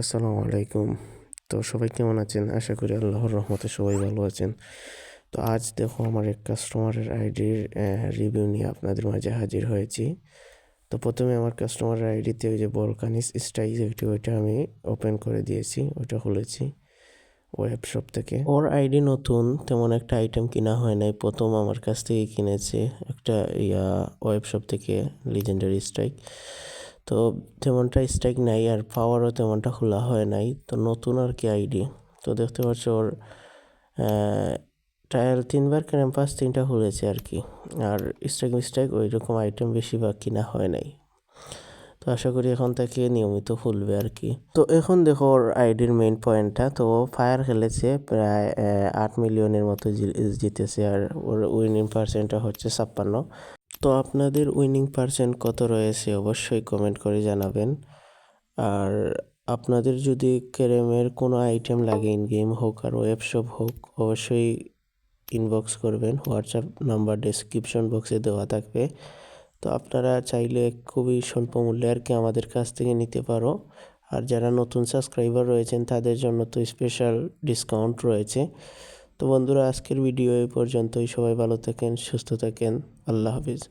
আসসালামু আলাইকুম। তো সবাই কেমন আছেন? আশা করি আল্লাহর রহমতে সবাই ভালো আছেন। তো আজ দেখো আমার এক কাস্টমারের আইডির রিভিউ নিয়ে আপনাদের মাঝে হাজির হয়েছি। তো প্রথমে আমার কাস্টমারের আইডিতে ওই যে বলকানিস স্টাইল যেটি, ওইটা আমি ওপেন করে দিয়েছি, ওইটা খুলেছি ওয়েব শপ থেকে। ওর আইডি নতুন, তেমন একটা আইটেম কিনা হয় নাই। প্রথম আমার কাছ থেকে কিনেছে একটা, ইয়া ওয়েব শপ থেকে লিজেন্ডারি স্ট্রাইক তো তেমনটা স্ট্রাইক নাই আর পাওয়ারও তেমনটা খোলা হয় নাই। তো নতুন আর কি আইডি তো দেখতে পাচ্ছ ওর ট্রায়াল তিনবার ক্যাম্পাস তিনটা খুলেছে আর কি। আর স্ট্রাইক মিস্ট্রাইক ওই রকম আইটেম বেশিরভাগ কিনা হয় নাই। তো আশা করি এখন থেকে নিয়মিত খুলবে আর কি। তো এখন দেখো ওর আইডির মেইন পয়েন্টটা তো ও ফায়ার খেলেছে প্রায় আট মিলিয়নের মতো জিতেছে। আর ওর উইনিং পার্সেন্টটা হচ্ছে ছাপ্পান্ন। তো আপনাদের উইনিং পার্সেন্ট কত রয়েছে অবশ্যই কমেন্ট করে জানাবেন। আর আপনাদের যদি ক্যারেমের কোনো আইটেম লাগে ইন গেম হোক আর ওয়েবশপ হোক, অবশ্যই ইনবক্স করবেন। হোয়াটসঅ্যাপ নাম্বার ডিসক্রিপশন বক্সে দেওয়া থাকবে। তো আপনারা চাইলে খুবই স্বল্প মূল্যে আর কি আমাদের কাছ থেকে নিতে পারো। আর যারা নতুন সাবস্ক্রাইবার রয়েছেন, তাদের জন্য তো স্পেশাল ডিসকাউন্ট রয়েছে। তো বন্ধুরা আজকের ভিডিও এই পর্যন্তই। সবাই ভালো থাকেন সুস্থ থাকেন। আল্লাহ হাফিজ।